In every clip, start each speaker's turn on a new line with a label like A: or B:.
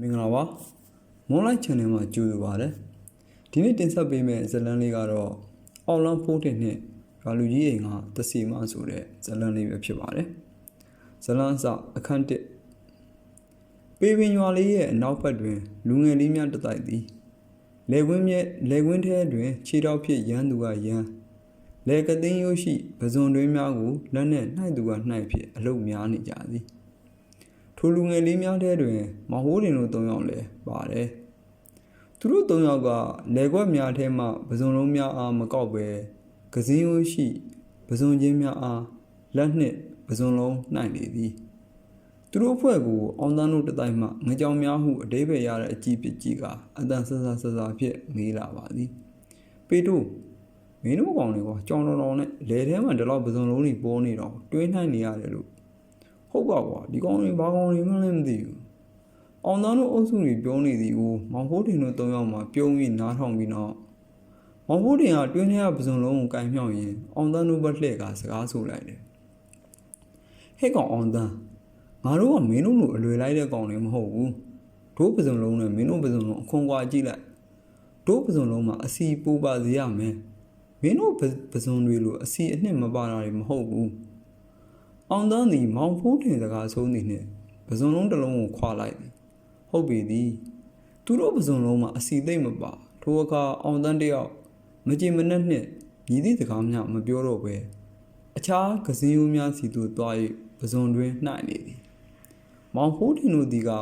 A: မင်္ဂလာပါမွန်လိုက် channel မှာကြိုဆိုပါရစေဒီနေ့တင်ဆက်ပေးမယ့်ဇာတ်လမ်းလေးကတော့အော်လန်ဖိုးတင်နဲ့ရွာလူကြီးအိမ်ကတစီမဆိုတဲ့ဇာတ်လမ်းလေးပဲဖြစ်ပါတယ်ဇာတ်လမ်းစအခန်းတစ်ပေပင်ရွာလေးရဲ့အနောက်ဘက်တွင် လူငယ်လေးများတစ်တိုက်သည်လေကွင်းမြဲလေကွင်းထဲတွင်ခြေထောက်ဖြင့်ရမ်းသူကရမ်းလေကသိန်းရုပ်ရှိပဇွန်တွင်းများကိုလက်နဲ့နှိုက်သူကနှိုက်ဖြင့်အလုတ်များနေကြသည် ထိုလူငယ်လေးများထဲတွင်မဟိုးတင်တို့၃ယောက်လည်းပါတယ်။သူတို့၃ယောက်ကလေကွက်များထဲမှပစုံလုံးများအားမကောက်ပဲကစင်းရိုးရှိပစုံချင်းများအားလက်နှင့်ပစုံလုံးနှိုင်လေသည်။သူတို့အဖွဲ့ကိုအောင်တန်းတို့တစ်တိုင်းမှငကြောင်များဟုအတိပ္ပယ်ရတဲ့အကြည့်ပကြည့်ကအတန်ဆဆဆဆဖြစ်မေးလာပါသည်။ပေတို့မင်းတို့ကောင်တွေကကြောင်တော်တော်နဲ့လေထဲမှာဒီလောက်ပစုံလုံးတွေပေါ်နေတော့တွေးနှိုင်နေရတယ်လို့ ဟုတ်ပါကွာဒီကောင်တွေဘာကောင်တွေမှလည်းမသိဘူးအောင်သားတို့အုပ်စုတွေပြောနေသည်ကိုမောင်ဖိုးတင်တို့၃ယောက်မှပြုံးပြီးနားထောင်ပြီးတော့မောင်ဖိုးတင်ကတွင်းထဲကပစုံလုံးကိုကင်မြောက်ရင်အောင်သားတို့ဘက်လှည့်ကစကားဆိုလိုက်တယ်ဟဲ့ကောင်အောင်သားငါတို့ကမင်းတို့လိုအလွယ်လိုက်တဲ့ကောင်တွေမဟုတ်ဘူးတို့ပစုံလုံးနဲ့မင်းတို့ပစုံလုံးအခွန်ကွာကြည့်လိုက်တို့ပစုံလုံးမှာအစီပူပါစေရမယ်မင်းတို့ပစုံတွေလိုအစီအနှစ်မပါတာတွေမဟုတ်ဘူး အောင်တန်းသည်မောင်ဖိုးတင်စကားဆုံးသည်နှင့်ပဇွန်လုံးတစ်လုံးကိုခွာလိုက်သည်ဟုတ်ပြီသည်သူတို့ပဇွန်လုံးမှာအစီသိမ့်မပါထိုအခါအောင်တန်းတယောက်မကြင်မနှက်နှင့်ညီသည့်စကားမျှမပြောတော့ပဲအခြားကစင်းရိုးများစီသို့သွား၍ပဇွန်တွင်နှိုက်နေသည်မောင်ဖိုးတင်တို့သည်က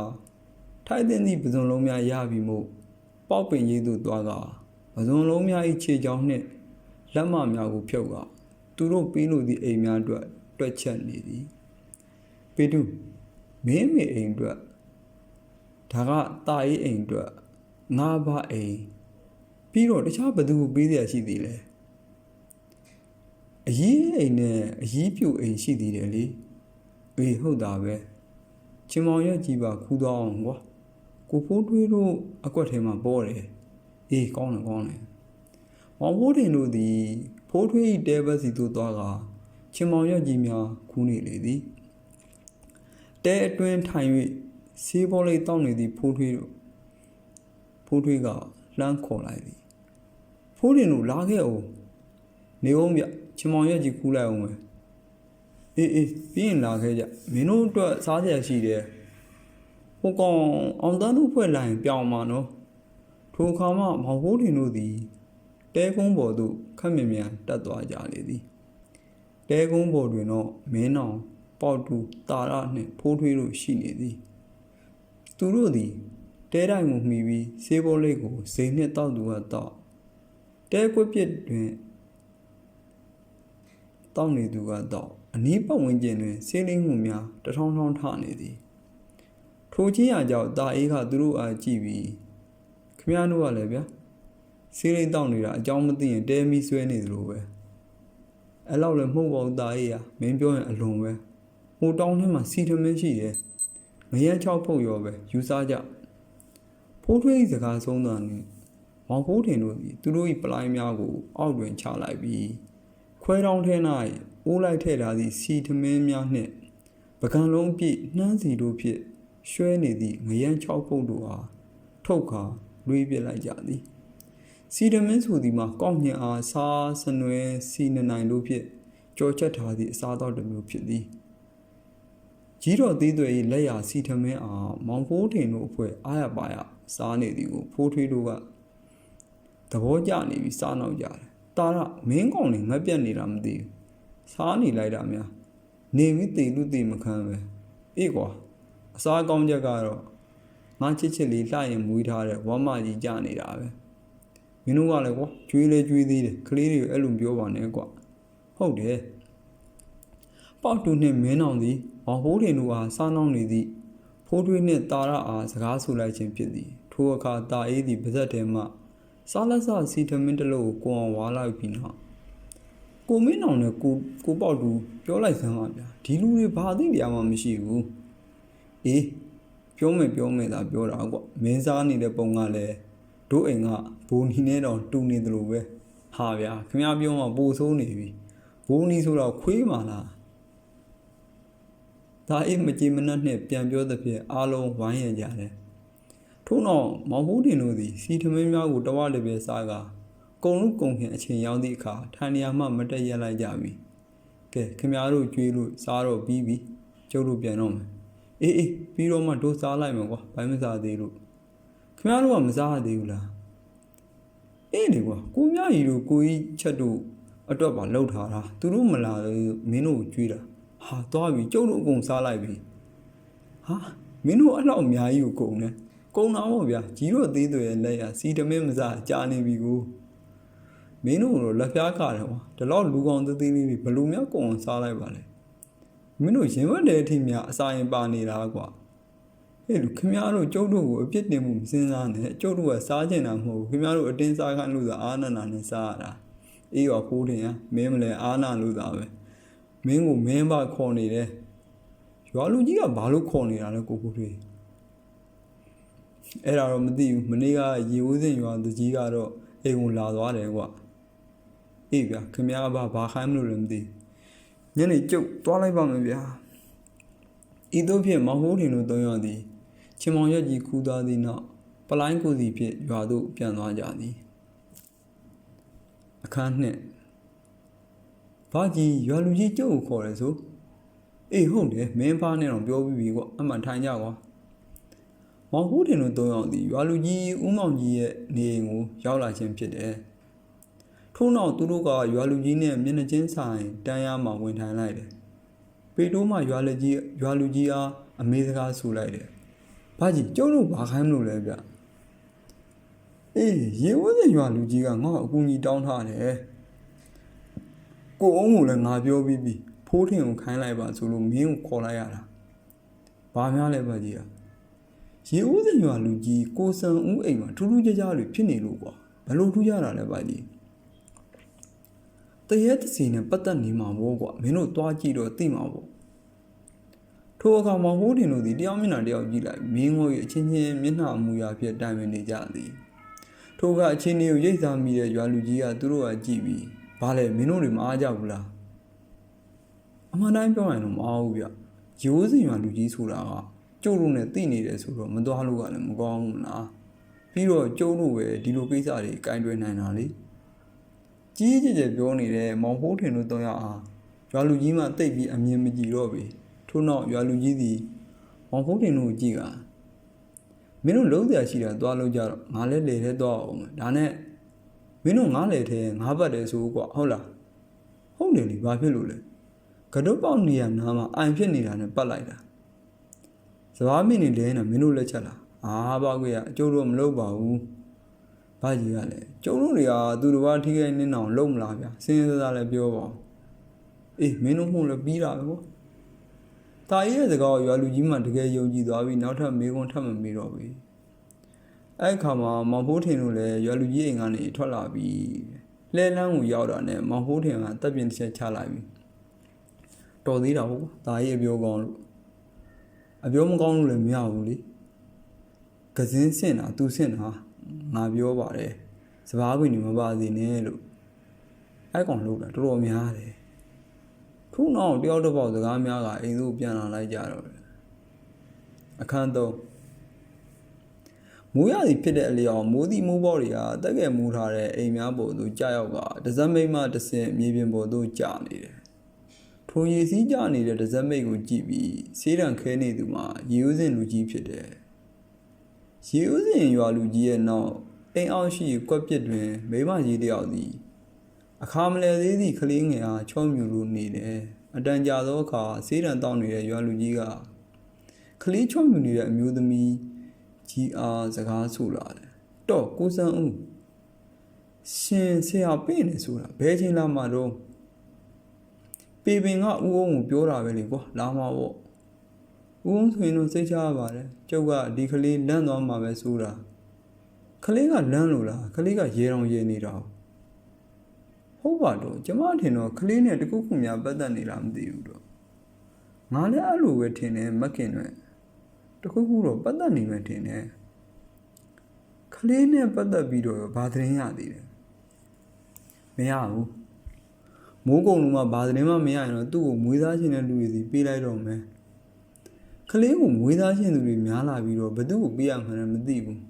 A: ထိုက်တဲ့သည့်ပဇွန်လုံးများရပြီမို့ပေါက်ပင်ရည်သို့သွားကပဇွန်လုံးများ၏ခြေချောင်းနှင့်လက်မများကိုဖြုတ်ကသူတို့ပြီးလို့သည့်အိမ်များအတွက် တွက်ချက်နေသည်ပေတုမင်းမေအိမ်အတွက်ဒါကတာရေးအိမ်အတွက်ငါးပါးအိမ်ပြီးတော့တခြားဘယ်သူကိုပေးရရှိသေးလဲအကြီးအိမ်နဲ့အကြီးပြူအိမ်ရှိသေးတယ်လေအေးဟုတ်တာပဲချင်းမောင်ရဲ့ကြီးပါခူးတော့အောင်ကွာကိုဖိုးတွေးတို့အကွက်ထဲမှာပေါ်တယ်အေးကောင်းတယ်ကောင်းတယ်မောင်ဖိုးတင်တို့သည်ဖိုးထွေးဤတဲဘက်စီသို့သွားကာ ချင်းမောင်ရက်ကြီးများခူးနေလေသည်တဲအတွင်းထိုင်၍ဆေးဘောလေးတောက်နေသည့်ဖိုးထွေးတို့ဖိုးထွေးကလှမ်းခေါ်လိုက်သည်ဖိုးတင်တို့လာခဲ့အောင်နေအောင်ပြချင်းမောင်ရက်ကြီးခူးလိုက်အောင်ပဲအေးအေးပြီးရင်လာခဲ့ကြမင်းတို့အတွက်စားစရာရှိတယ်ဟိုကောင်အောင်တန်းတို့ဖွဲ့လိုက်ရင်ပြောင်းမှာနော်ထိုအခါမှမောင်ဖိုးတင်တို့သည်တဲကုန်းပေါ်သို့ခက်မြင်မြန်တက်သွားကြလေသည် တဲကုန်းပေါ်တွင်တော့မင်းအောင်ပေါတူတာရနှင့်ဖိုးထွေးတို့ရှိနေသည်သူတို့သည်တဲတိုင်းကိုမှီပြီးဆေးဘောလေးကိုဇိမ်နှင့်တောက်သူကတော့တဲကွက်ပြစ်တွင်တောက်နေသူကတော့အနီးပတ်ဝန်းကျင်တွင်ဆေးလိမ့်မှုများတထောင်ထောင်ထနေသည်ထိုချင်းရကြောင့်တာအေးကသူတို့အားကြည့်ပြီးခမည်းတော်ကလည်းဗျာဆေးလိမ့်တောက်နေတာအကြောင်းမသိရင်တဲမီဆွဲနေသလိုပဲ အဲ့လောက်လည်းမဟုတ်ပါဘူးတာအေးရမင်းပြောရင်အလွန်ပဲဟိုတောင်းထဲမှာစီထမင်းရှိတယ်ငရဲချောက်ဖုတ်ရောပဲယူစားကြဖိုးထွေးစကားဆုံးတာနဲ့မောင်ဖိုးထင်တို့သည်သူတို့၏ပလိုင်းများကို အောက်တွင်ချလိုက်ပြီးခွဲတောင်းထဲ၌အိုးလိုက်ထည့်ထားသည့်စီထမင်းများနှင့်ပကံလုံးပြည့်နှမ်းစီတို့ဖြင့်ရွှဲနေသည့်ငရမ်းချောက်ဖုတ်တို့အားထုတ်ခါလွေးပြလိုက်ကြသည် စီဒမင်းဆိုသည်မှာကောက်ညင်အားစားစနွယ်စီနနိုင်တို့ဖြင့်ကြော်ချက်ထားသည့်အစားအသောက်တစ်မျိုးဖြစ်သည်ကြီးတော်သေးသွေ၏လက်ရာစီထမင်းအားမောင်ဖိုးထင်တို့အဖွဲ့အားရပါရစားနေသည်ကိုဖိုးထွေးတို့ကသဘောကျနေပြီးစားနောက်ကြတယ်တာရမင်းကောင်လည်းငတ်ပြတ်နေတာမသိဘူးစားနေလိုက်တာများနေမိတေလူတေမခံပဲအေးကွာအစားကောင်းချက်ကတော့ငါချစ်ချစ်လေးလှရင်မွေးထားတဲ့ဝမ်းမကြီးကြနေတာပဲ မင်းတို့ကလည်းကွာကျွေးလဲကျွေးသေးတယ်ကလေးတွေကိုအဲ့လိုပြောပါနဲ့ကွာဟုတ်တယ်ပေါက်တူနှင့်မင်းအောင်သည်မောင်ဖိုးတင်တို့အားစားနှောင်းနေသည့်ဖိုးထွေးနှင့်တာရအားစကားဆိုလိုက်ခြင်းဖြစ်သည်ထိုအခါတာအေးသည်ပါဇက်ထဲမှစားလက်စစီထမင်းတစ်လုံးကိုကိုအောင်ဝါလိုက်ပြီးနောက်ကိုမင်းအောင်နဲ့ကိုကိုပေါက်တူပြောလိုက်စမ်းပါဗျာဒီလူတွေဘာသိတရားမှမရှိဘူးအေးပြောမယ်ပြောမယ်သာပြောတာကွာမင်းစားနေတဲ့ပုံကလည်း တို့အိမ်ကဘိုးနီနဲ့တော့တူနေသလိုပဲဟာဗျာခင်ဗျားပြောမှပိုဆိုးနေပြီဘိုးနီဆိုတော့ခွေးမှလားဒါအိမ်မကြည်မနှက်နဲ့ပြန်ပြောသဖြင့်အားလုံးဝိုင်းရကြတယ်ထို့နောက်မောင်ဖိုးတင်တို့သည်စီထမင်းများကိုတဝလည်းပဲစားကာကုံလုံးကုံခင်အချိန်ရောက်သည့်အခါထိုင်နေရာမှမတက်ရက်လိုက်ကြပြီကဲခင်ဗျားတို့ကြွေးလို့စားတော့ပြီးပြီကျုပ်တို့ပြန်တော့မယ်အေးအေးပြီးတော့မှတို့စားလိုက်မယ်ကွာဘာမှမစားသေးလို့ ခင်ဗျားတို့ကမစားရသေးဘူးလားအေးလေကွာကိုမြကြီးတို့ကိုကြီးချက်တို့အတွက်ပါလှုပ်ထားတာသူတို့မလာလို့မင်းတို့ကိုကြွေးတာဟာသွားပြီကျုပ်တို့အကုန်စားလိုက်ပြီဟာမင်းတို့အဲ့လောက်အများကြီးကိုကုန်တယ်ကုန်တာပေါ့ဗျာကြီးတို့သေးသွယ်ရဲ့လက်ရစီတမင်းမစားကြာနေပြီကိုမင်းတို့တော့လက်ဖျားခါတယ်ကွာဒီလောက်လူကောင်သေးသေးလေးတွေဘယ်လိုများကုန်အောင်စားလိုက်ပါလဲမင်းတို့ရင်ဝတ်တဲ့အထိများအစာရင်ပါနေတာကွာ ဟဲ့လူခင်ဗျားတို့ကျုပ်တို့ကိုအပြစ်တင်မှုမစင်စားနဲ့ကျုပ်တို့ကစားကျင်တာမဟုတ်ဘူးခင်ဗျားတို့အတင်းစားခိုင်းလို့သာအာနန္ဒာနဲ့စားရတာအေးရောဖိုးတင်ရမင်းမလဲအာနာလို့သာပဲမင်းကိုမင်းပါခေါ်နေတယ်ရွာလူကြီးကဘာလို့ခေါ်နေတာလဲကိုကိုတွေအဲ့ဒါတော့မသိဘူးမနေ့ကရေဦးစင်ရွာသူကြီးကတော့အိမ်ကိုလာသွားတယ်ကွာအေးဗျာခင်ဗျားကဘာဘာခိုင်းမလို့လဲမသိညနေကျုပ်သွားလိုက်ပါမယ်ဗျာဤသို့ဖြင့်မဟုတ်တင်တို့သုံးယောက်သည် ချင်းမောင်ရက်ကြီးခူးသွားသည့်နောက်ပလိုင်းကိုစီဖြင့်ရွာသို့ပြန်သွားကြသည်အခန်းနှစ်ဘာကြီးရွာလူကြီးကျုပ်ကိုခေါ်တယ်ဆိုအေးဟုတ်တယ်မင်းဖားနဲ့တော့ပြောပြီးပြီကွာအမှန်ထိုင်ကြကွာမောင်ဟိုးတင်တို့သုံးယောက်ဒီရွာလူကြီးဦးမောင်ကြီးရဲ့နေအိမ်ကိုရောက်လာခြင်းဖြစ်တယ်ထို့နောက်သူတို့ကရွာလူကြီးနဲ့မျက်နှာချင်းဆိုင်တန်းရမှာဝင်ထိုင်လိုက်တယ်ပေတိုးမှရွာလူကြီးရွာလူကြီးအားအမေစကားဆူလိုက်တယ် ဘာကြီးကျုပ်တို့ဘာခိုင်းမလို့လဲဗျအေးရေဝင်းစင်ရွာလူကြီးကငါ့ကိုအကူကြီးတောင်းထားတယ်ကိုအုံးကိုလည်းငါပြောပြီးပြီဖိုးထင်ကိုခိုင်းလိုက်ပါဆိုလို့မင်းကိုခေါ်လိုက်ရတာဘာများလဲဘာကြီးอ่ะရေဦးစင်ရွာလူကြီးကိုစံဦးအိမ်မှာထူးထူးခြားခြားတွေဖြစ်နေလို့ကွာဘယ်လိုထူးခြားတာလဲဘာကြီးတရဲတစီနဲ့ပတ်သက်နေမှာဘောကွာမင်းတို့သွားကြည့်တော့သိမှာပေါ့ ထိုအခါမှာဟိုးတင်တို့သည်တယောက်မျက်နှာတယောက်ကြည့်လိုက်မင်းကိုရဲ့အချင်းချင်းမျက်နှာအမူအရာဖြစ်တိုင်ပင်နေကြသည်ထိုကအချင်းတွေကိုရိတ်စားမိတဲ့ရွာလူကြီးကသူတို့ကကြည့်ပြီးဘာလဲမင်းတို့တွေမအားကြဘူးလားအမှန်တိုင်းပြောရင်တော့မအားဘူးဗျရိုးစင်ရွာလူကြီးဆိုတာကကျုပ်တို့နဲ့သိနေတယ်ဆိုတော့မသွားလို့ကလည်းမကောင်းဘူးလားပြီးတော့ကျုပ်တို့ပဲဒီလိုကိစ္စတွေကင်တွယ်နိုင်တာလေကြီးကြီးကျယ်ကျယ်ပြောနေတဲ့မောင်ဟိုးထင်တို့တော့ရအားရွာလူကြီးမှတိတ်ပြီးအမြင်မကြည့်တော့ပြီ ထို့နောက်ရွာလူကြီးသည်မောင်ဟိုးထင်တို့ကိုကြည့်ကမင်းတို့လုံးစရာရှိတာသွားလို့ကြတော့ငါလည်းလေထဲသွားအောင်မယ်ဒါနဲ့မင်းတို့ငါလေထဲငါပတ်တယ်ဆိုကွာဟုတ်လားဟုတ်တယ်လေဘာဖြစ်လို့လဲကတော့ပေါက်နေရနားမှာအိုင်ဖြစ်နေတာနဲ့ပတ်လိုက်တာစဘာမင်းနေလဲနေတာမင်းတို့လက်ချက်လားအာဘာကွေရအကျိုးတော့မလုပ်ပါဘူးဘာကြီးကလည်းကျုံတို့တွေကသူတို့ကထိခိုက်နေအောင်လုံးမလားဗျာစင်းစစားလည်းပြောပါဦးအေးမင်းတို့မှုလည်းပြီးတာပဲကွာ တာကြီးရဲ့စကားကိုရွာလူကြီးမှတကယ်ယုံကြည်သွားပြီးနောက်ထပ်မေးခွန်းထပ်မမေးတော့ဘူးအဲ့ခါမှာမောင်ဖိုးထင်တို့လည်းရွာလူကြီးအိမ်ကနေထွက်လာပြီးလဲလန်းကိုရောက်တာနဲ့မောင်ဖိုးထင်ကတပ်ပြင်တစ်ချက်ချလိုက်ပြီးတော်သေးတာဟုတ်ကွာဒါကြီးအပြောကောင်းလို့အပြောမကောင်းလို့လည်းမရဘူးလေကစင်းစင်တာသူစင်တာငါပြောပါတယ်စပားခွေနေမပါစေနဲ့လို့အဲ့ကောင်လို့တာတော်တော်များတယ် ခုနောက်တယောက်တစ်ပေါက်စကားများကအိမ်သို့ပြန်လာလိုက်ကြတော့တယ်အခန်းသုံးမိုးရသည်ဖြစ်တဲ့အလျောက်မိုးသည့်မိုးဘော်တွေကတက်ငယ်မူထားတဲ့အိမ်များပေါ်သို့ကြာရောက်ကဒဇက်မိတ်မှတဆင့်မြေပြင်ပေါ်သို့ကြာနေတယ်။ထိုရည်စည်းကြနေတဲ့ဒဇက်မိတ်ကိုကြည့်ပြီးဆေးတံခဲနေသူမှာရေဦးစင်လူကြီးဖြစ်တယ်။ရေဦးစင်ရွာလူကြီးရဲ့နောက်အိမ်အောင်ရှိကွက်ပစ်တွင်မိမကြီးတယောက်သည် အခါမလဲသေးသည့်ကလေးငယ်အားချောမြူလိုနေတယ်။အတန်ကြာသောအခါဆေးတံတောင်းနေတဲ့ရွာလူကြီးကကလေးချောမြူနေတဲ့အမျိုးသမီးကြီးအားစကားဆိုလာတယ်တော့ကိုစံဦးရှင်ဆရာပြင်းနေဆိုတာဘယ်ချိန်လာမှတော့ပေပင်ကဦးအောင်ကိုပြောတာပဲလေကွာလာမှာပေါ့ဦးအောင်ဆိုရင်တော့စိတ်ချရပါတယ်ကျုပ်ကဒီကလေးလန့်သွားမှာပဲဆိုတာကလေးကလန့်လို့လားကလေးကရေတောင်ရေနေတာ ဟုတ်ပါတော့ကျမထင်တော့ကလေးနဲ့တခုခုများပတ်သက်နေလားမသိဘူးတော့ငါလည်းအဲ့လိုပဲထင်တယ်မခင်နဲ့တခုခုတော့ပတ်သက်နေမှထင်တယ်ကလေးနဲ့ပတ်သက်ပြီးတော့ဘာသတင်းရသေးတယ်မရဘူးမိုးကုံလုံးမှာဘာသတင်းမှမရရင်တော့သူ့ကိုမွေးစားခြင်းတဲ့လူတွေစီပေးလိုက်တော့မယ်ကလေးကိုမွေးသားရှင်သူတွေများလာပြီးတော့ဘသူ့ကိုပေးရမှန်းလည်းမသိဘူး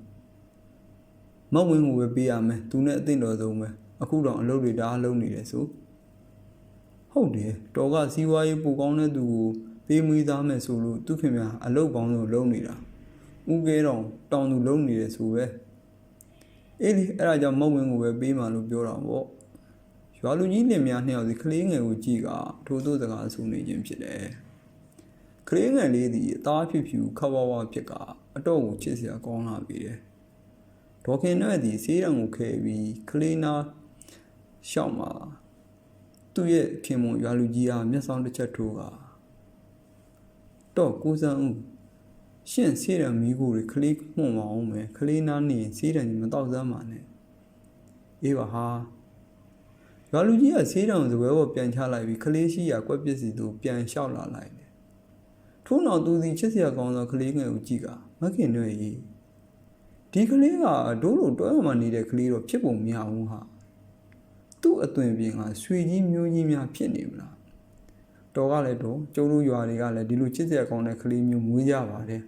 A: မောက်ဝင်းကိုပဲပေးရမယ်သူနဲ့အသင့်တော်ဆုံးပဲ အခုတော့အလုပ်တွေတအားလုပ်နေတယ်ဆိုဟုတ်တယ်တော်ကစီးပွားရေးပူကောင်းတဲ့သူကိုပေးမွေးသားမယ်ဆိုလို့သူခင်ဗျာအလုပ်ပေါင်းစုံလုပ်နေတာဥကဲတော့တောင်သူလုပ်နေတယ်ဆိုပဲအေးလေအဲ့ဒါကြောင့်မောက်ဝင်းကိုပဲပေးမှလို့ပြောတာပေါ့ရွာလူကြီးလင်များနှစ်ယောက်စီကလေးငယ်ကိုကြည့်ကထိုးထိုးစကားဆိုနေခြင်းဖြစ်တယ်ကလေးငယ်လေးသည်အသားဖြူဖြူခဝဝဖြစ်ကအတော့ကိုချစ်စရာကောင်းလာပြီတယ်။ဒေါခင်နဲ့သည်ဆေးရံကိုခဲပြီးကလေးနာ ရှောက်မှာသူ့ရဲ့ခင်မွန်ရွာလူကြီးအားမျက်စောင်းတစ်ချက်ထိုးကတော့ကိုစံဦးရှင့်ဆေးရံမိကိုတွေကလေးမှုန်မအောင်မယ်ကလေးနာနေရင်ဆေးရံကြီးမတော့စမ်းပါနဲ့အေးပါဟာရွာလူကြီးကဆေးရံကိုစပွဲပေါ်ပြန်ချလိုက်ပြီးကလေးရှိရာကွက်ပစ္စည်းသူပြန်လျှောက်လာလိုက်တယ်ထို့နောက်သူသည်ချစ်စရာကောင်းသောကလေးငယ်ကိုကြည့်ကမခင်တွေ၏ဒီကလေးကဒိုးလိုတွဲမှနေတဲ့ကလေးတော့ဖြစ်ပုံမရဘူးဟာ သူ့အသွင်ပြင်ကရွှေကြီးမျိုးကြီးများဖြစ်နေမလားတော်ကလည်းတော့ကျုံတို့ရွာတွေကလည်းဒီလိုချစ်စရာကောင်းတဲ့ကလေးမျိုးမွေးကြပါတယ်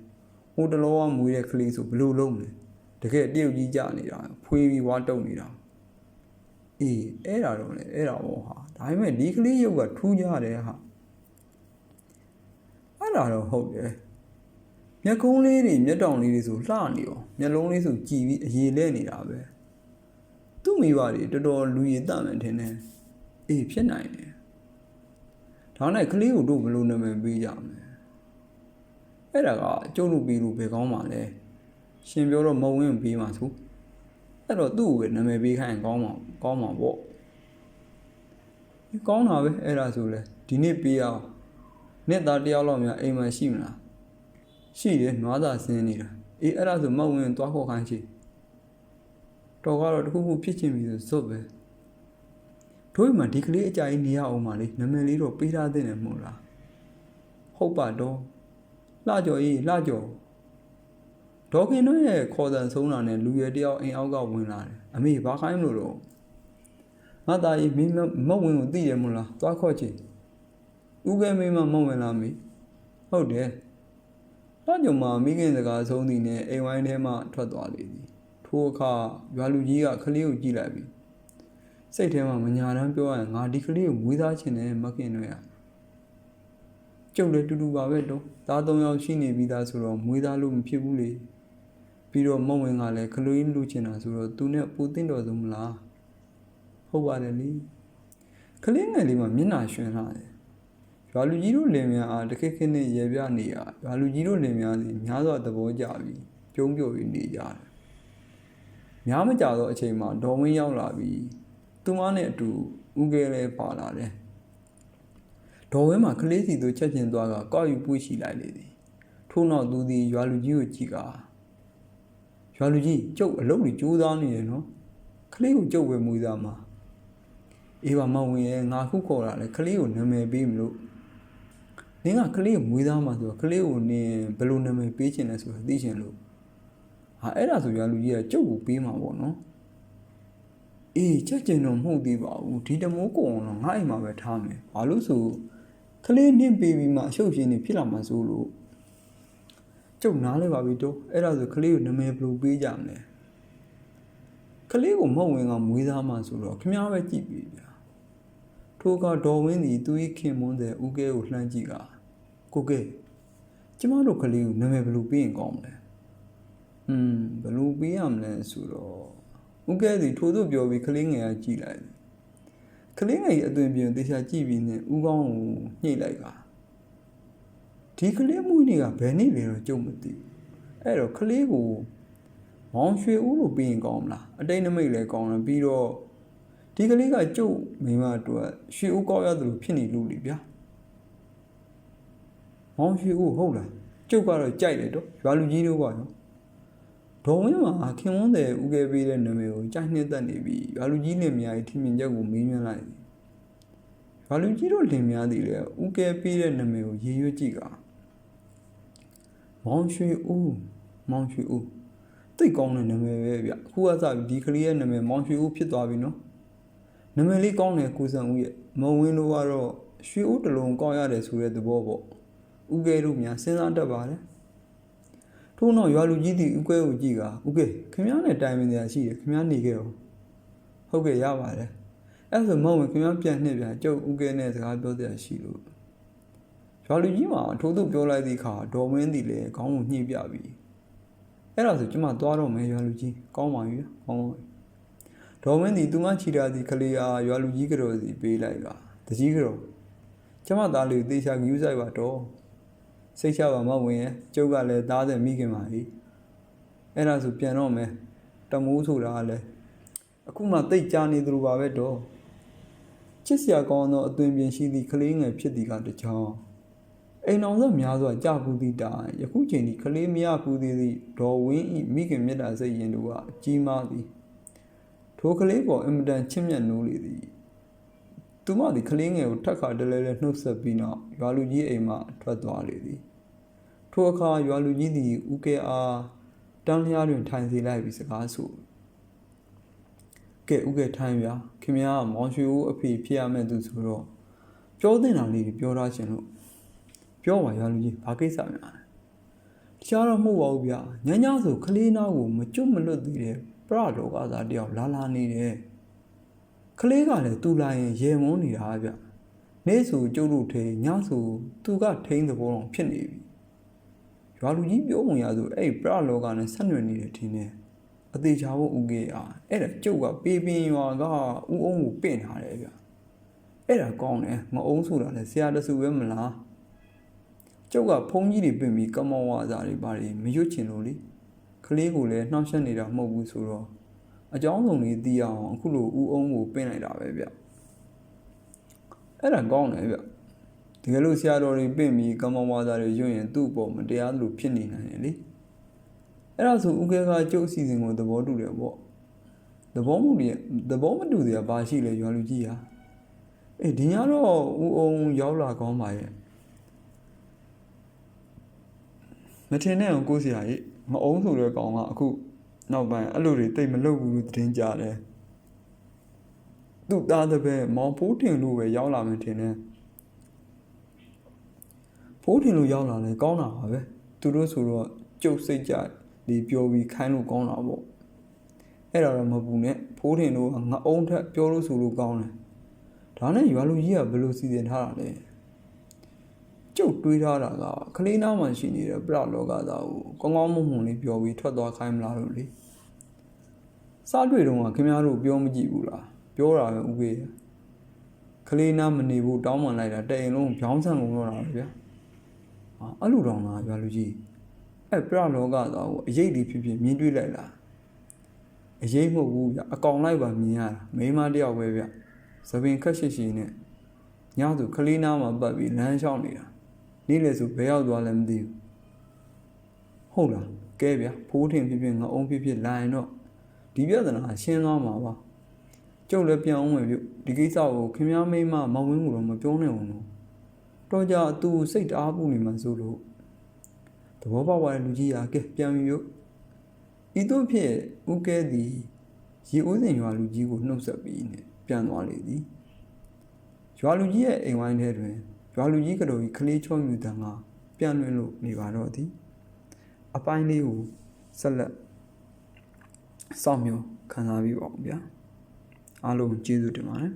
A: ဟိုတလောကမွေးတဲ့ကလေးဆိုဘယ်လိုလုပ်မလဲတကယ်တရုတ်ကြီးကြနေတာဖွေးပြီးဝါတုတ်နေတာအေးအဲ့ဒါတော့လေအဲ့ဒါပေါ့ဟာဒါပေမဲ့ဒီကလေးရုပ်ကထူးကြတယ်ဟာအဲ့ဒါတော့ဟုတ်တယ်မျက်ကုံးလေးတွေမျက်တောင်လေးတွေဆိုလှနေရောမျက်လုံးလေးဆိုကြည်ပြီးအရေလဲနေတာပဲ သူ့မိဘတွေတော်တော်လူရည်တတ်မှန်ထင်တယ်အေးဖြစ်နိုင်တယ်ဒါနဲ့ကလေးကိုတို့ဘယ်လိုနာမည်ပေးကြမလဲအဲ့ဒါကကျုပ်တို့ပြီးလို့ဘယ်ကောင်းမှလဲရှင်ပြောတော့မဝင်းပေးမှဆိုအဲ့တော့သူ့ကိုပဲနာမည်ပေးခိုင်းရင်ကောင်းမှာကောင်းမှာပေါ့ကောင်းတာပဲအဲ့ဒါဆိုလဲဒီနေ့ပေးအောင်နှစ်သားတယောက်လောက်များအိမ်မှာရှိမလားရှိတယ်နွားသာဆင်းနေတာအေးအဲ့ဒါဆိုမောက်ဝင်သွားခေါ်ခိုင်းရှိတော် ကတော့တခုခုဖြစ်ချင်ပြီဆိုစွတ်ပဲတို့မှဒီကလေးအကြိုင်နေရအောင်ပါလေနာမည်လေးတော့ပေးထားတဲ့တယ်မဟုတ်လားဟုတ်ပါတော့လှကြော်ကြီးလှကြော်ဒေါခင်တို့ရဲ့ခေါ်တန်ဆုံးတာနဲ့လူရွယ်တယောက်အိမ်အောက်ကဝင်လာတယ်အမေဘာခိုင်းမလို့တော့ငါသားကြီးမင်းမက်ဝင်ကိုသိရမလားသွားခေါ်ချင်ဦးကဲမင်းမမဝင်လာမေဟုတ်တယ်။အဲ့ကြောင့်မှမိခင်စကားဆုံးသည်နဲ့အိမ်ဝိုင်းထဲမှထွက်သွားလေသည်။ ထိုအခါရွာလူကြီးကကလေးကိုကြည့်လိုက်ပြီးစိတ်ထဲမှာမညာတမ်းပြောရရင်ငါဒီကလေးကိုမွေးသားချင်တယ်မခင်တွေကကျုပ်လည်းတူတူပါပဲတော့သားသုံးယောက်ရှိနေပြီးသားဆိုတော့မွေးသားလို့မဖြစ်ဘူးလေပြီးတော့မဝင်ကလည်းကလေးလူချင်တာဆိုတော့သူနဲ့ပူတင်တော်ဆုံးမလားဟုတ်ပါတယ်လေကလေးငယ်လေးမှမျက်နှာရွှင်လာတယ်ရွာလူကြီးတို့လင်များအားတခက်ခက်နဲ့ရေပြနေရရွာလူကြီးတို့လင်များသည်များစွာသဘောကျပြီးကျုံးပြော်ပြီးနေကြတယ်။ များမကြသောအချိန်မှာဒေါ်ဝင်းရောက်လာပြီးသူမနဲ့အတူဥကဲလည်းပါလာတယ်။ဒေါ်ဝင်းမှာကလေးစီသူချက်ချင်းသွားကကောက်ယူပွေ့ရှိလိုက်လေသည်။ထို့နောက်သူသည်ရွာလူကြီးကိုကြည့်ကရွာလူကြီးကျုပ်အလုပ်ကြီးကြိုးစားနေတယ်နော်။ကလေးကိုကျုပ်ပဲမွေးသားမှာ။အေးပါမဝင်ရဲ့ငါခုခေါ်တာလေကလေးကိုနာမည်ပေးမလို့နင်းကကလေးကိုမွေးသားမှာဆိုတော့ကလေးကိုနင်းဘယ်လိုနာမည်ပေးချင်လဲဆိုတာသိချင်လို့ ဟာအဲ့ဒါဆိုရလူကြီးကကျုပ်ကိုပေးမှာပေါ့နော်အေးချက်ကျင်တော့မဟုတ်သေးပါဘူးဒီတမိုးကုံတော့ငါ့အိမ်မှာပဲထားမယ်ဘာလို့ဆိုကလေးနင်းပေးပြီးမှအရှုပ်ရှင်နေဖြစ်လာမှာဆိုလို့ကျုပ်နားလဲပါပြီတော့အဲ့ဒါဆိုကလေးကိုနာမည်ဘယ်လိုပေးကြမလဲကလေးကိုမဟုတ်ဝင်ကမွေးသားမှာဆိုတော့ခမားပဲကြည့်ပြီဗျာထိုကဒေါ်ဝင်းသည်သူ၏ခင်မွန်းတဲ့ဦးကဲကိုလှမ်းကြည့်ကကိုကဲကျမတို့ကလေးကိုနာမည်ဘယ်လိုပေးရင်ကောင်းမလဲ ဟွန်းဘယ်လိုပေးရမလဲဆိုတော့ဦးကဲသည်ထို့သို့ပြောပြီးကလေးငယ်ကကြည့်လိုက်တယ်ကလေးငယ်၏အသွင်ပြင်သေချာကြည့်ပြီးနဲ့ဦးကောင်းကိုညှိလိုက်ကဒီကလေးမွေးနေ့ကဘယ်နေ့လဲတော့ကြုံမသိဘူးအဲ့တော့ကလေးကိုမောင်ရွှေဦးလို့ပေးရင်ကောင်းမလားအတိတ်နမိတ်လည်းကောင်းတယ်ပြီးတော့ဒီကလေးကကျုပ်မိမအတွက်ရွှေဦးကောက်ရတယ်လို့ဖြစ်နေလို့လေဗျာမောင်ရွှေဦးဟုတ်လားကျုပ်ကတော့ကြိုက်တယ်တော့ရွာလူကြီးတို့ကရော ဒေါ်ဝင်းမှာခင်ဝန်းတဲ့ဦးကဲပေးတဲ့နာမည်ကိုကြိုက်နှစ်သက်နေပြီးရွာလူကြီးလင်မယားရဲ့ထင်မြင်ချက်ကိုမေးမြန်းလိုက်တယ်ရွာလူကြီးတို့လင်မယားတွေလည်းဦးကဲပေးတဲ့နာမည်ကိုရေရွတ်ကြည့်ကမောင်ရွှေဦးမောင်ရွှေဦးသိတ်ကောင်းတဲ့နာမည်ပဲဗျအခုကစပြီးဒီကလေးရဲ့နာမည်မောင်ရွှေဦးဖြစ်သွားပြီနော်နာမည်လေးကောင်းတယ်ကိုစံဦးရဲ့မဝင်းတို့ကတော့ရွှေဦးတလုံးကောက်ရတယ်ဆိုတဲ့သဘောပေါ့ဥကဲတို့များစဉ်းစားတတ်ပါတယ် ထို့နောက်ရွာလူကြီးသည်ဥကဲကိုကြည့်ကဥကဲခင်ဗျားနဲ့တိုင်ပင်စရာရှိတယ်ခင်ဗျားနေခဲ့ရောဟုတ်ကဲ့ရပါတယ်အဲ့ဆိုမဟုတ်ဝင်ခင်ဗျားပြန်နှစ်ပြန်ကျုပ်ဥကဲနဲ့စကားပြောစရာရှိလို့ရွာလူကြီးမှာထိုးသူပြောလိုက်သည့်အခါဒေါ်မင်းသည်လည်းခေါင်းကိုညှိပြပြီအဲ့ဒါဆိုကျမသွားတော့မယ်ရွာလူကြီးကောင်းပါပြီကောင်းပါပြီဒေါ်မင်းသည်သူမချီတာသည်ကလေးအားရွာလူကြီးကြော်စီပေးလိုက်ကတကြီးကြော်ကျမသားလေးသေချာဂယူးဆိုင်ပါတော့ စိတ်ချပါမဝင်ရဲ့ကျုပ်ကလည်းသားတဲ့မိခင်ပါလေအဲ့ဒါဆိုပြန်တော့မယ်တမိုးဆိုတာကလည်းအခုမှတိတ်ကြနေသလိုပါပဲတော့ချစ်စရာကောင်းသောအသွင်ပြင်ရှိသည့်ကလေးငယ်ဖြစ်သည်ကတကြောင်အိမ်အောင်ဆက်များစွာကြာပူသည့်တိုင်ယခုချိန်ထိကလေးမရပူသေးသည့်ဒေါ်ဝင်းဤမိခင်မြတ်တာစိတ်ရင်တို့ကအကြီးမားသည်ထိုကလေးပေါ်အင်မတန်ချစ်မြတ်နိုးလေသည် သူမသည်ကလေးငယ်ကိုထက်ခါတလဲလဲနှုတ်ဆက်ပြီးနောက်ရွာလူကြီးအိမ်မှထွက်သွားလေသည်ထိုအခါရွာလူကြီးသည်ဦးကဲအားတန်းလျားတွင်ထိုင်စီလိုက်ပြီးစကားဆိုကဲဦးကဲထိုင်ဗျာခင်ဗျားကမောင်ရွှေဦးအဖေဖြစ်ရမယ့်သူဆိုတော့ပြောတင်တာလေးတွေပြောထားခြင်းလို့ပြောပါရွာလူကြီးဘာကိစ္စများလဲတခြားတော့မဟုတ်ပါဘူးဗျာညညဆိုကလေးနာကိုမကျွတ်မလွတ်သေးတယ်ပြရလောကသားတယောက်လာလာနေတယ် ကလေးကလည်းသူလာရင်ရေမုန်းနေတာဗျနေ့ဆိုကျုပ်တို့ထိန်ညဆိုသူကထိန်းသဘောတော့ဖြစ်နေပြီရွာလူကြီးပြောဝင်ရဆိုအဲ့ပြရလောကနဲ့ဆက်နွယ်နေတယ်ထင်တယ်အသေးချာဖို့ဥကေအားအဲ့ဒါကျုပ်ကပေးပင်ရွာကဥအုံးကိုပင့်ထားတယ်ဗျအဲ့ဒါကောင်းတယ်မအုံးဆိုတာလည်းဆရာတဆူပဲမလားကျုပ်ကဖုန်းကြီးတွေပြင်ပြီးကမောဝါစာတွေဘာတွေမရွတ်ချင်လို့လေကလေးကိုလည်းနှောက်ယှက်နေတာမဟုတ်ဘူးဆိုတော့ အကြောင်းစုံလေးသိအောင်အခုလိုဥအုံးကိုပင့်လိုက်တာပဲဗျအဲ့ဒါကောင်းတယ်ဗျတကယ်လို့ဆရာတော်တွေပင့်ပြီးကမောဝါစာတွေရွတ်ရင်သူ့အပေါ်မတရားလို့ဖြစ်နေနိုင်တယ်လေအဲ့ဒါဆိုဥကေကကျုပ်အစီအစဉ်ကိုသဘောတူတယ်ပေါ့သဘောမှုတွေသဘောမတူတွေကဘာရှိလဲရွာလူကြီးဟာအေးဒီညတော့ဥအုံရောက်လာကောင်းပါရဲ့မထင်နဲ့အောင်ကိုစရာကြီးမအုံးဆိုတဲ့ကောင်ကအခု နောက်ပိုင်းအဲ့လိုတွေတိတ်မလုပ်ဘူးလို့သတင်းကြတယ်သူ့သားတဲ့ပဲမောင်ဖိုးတင်လို့ပဲရောက်လာမှထင်တယ်ဖိုးတင်လို့ရောက်လာလဲကောင်းတာပါပဲသူတို့ဆိုတော့ကျုပ်စိတ်ကြဒီပြောပြီးခိုင်းလို့ကောင်းတာပေါ့အဲ့ဒါတော့မပူနဲ့ဖိုးတင်တို့ကငါအုံးထက်ပြောလို့ဆိုလို့ကောင်းတယ်ဒါနဲ့ရွာလူကြီးကဘယ်လိုစီစဉ်ထားတာလဲ ကျုပ်တွေးထားတာကကလေးနားမှာရှိနေတဲ့ပြလောကသားကိုကောင်းကောင်းမွန်မွန်လေးပြောပြီးထွက်သွားခိုင်းမလားလို့လေစားတွေ့တော့ခင်ဗျားတို့ပြောမကြည့်ဘူးလားပြောတာပဲဥပေကလေးနားမနေဘူးတောင်းပန်လိုက်တာတဲ့အိမ်လုံးပြောင်းဆန်ကုန်တော့တာဗျာဟာအဲ့လိုတောင်လားရွာလူကြီးအဲ့ပြလောကသားကိုအရေးဒီဖြစ်ဖြစ်မြင်တွေ့လိုက်လားအရေးမဟုတ်ဘူးဗျအကောင်လိုက်ပါမြင်ရတာမိန်းမတယောက်ပဲဗျသပင်ခက်ရှိရှိနဲ့ညသူကလေးနားမှာပတ်ပြီးလမ်းလျှောက်နေတာ နေ့လေဆိုဘယ်ရောက်သွားလဲမသိဘူးဟုတ်လားကဲဗျဖိုးထင်ဖြစ်ဖြစ်ငါအုံးဖြစ်ဖြစ်လာရင်တော့ဒီပြဿနာရှင်းသွားမှာပါကျုပ်လည်းပြန်အောင်မယ်ပြုဒီကိစ္စကိုခင်ဗျားမိမမောင်ဝင်းကိုတော့မပြောနိုင်ဘူးနော်တော့ကြသူစိတ်တအားပူနေမှဆိုလို့သဘောပေါက်ပါတဲ့လူကြီးကကဲပြန်ယူဤသို့ဖြင့်ဥကဲသည်ရေဦးစင်ရွာလူကြီးကိုနှုတ်ဆက်ပြီးနဲ့ပြန်သွားလေသည်ရွာလူကြီးရဲ့အိမ်ဝိုင်းထဲတွင် ရွာလူကြီးကတော်ကြီးကလေးချောမြူတန်ကပြန်လွင်လို့နေပါတော့သည်အပိုင်းလေးကိုဆက်လက်စောင့်မျှော်ခံစားပြီးပါဦးဗျာအားလုံးကျေးဇူးတင်ပါတယ်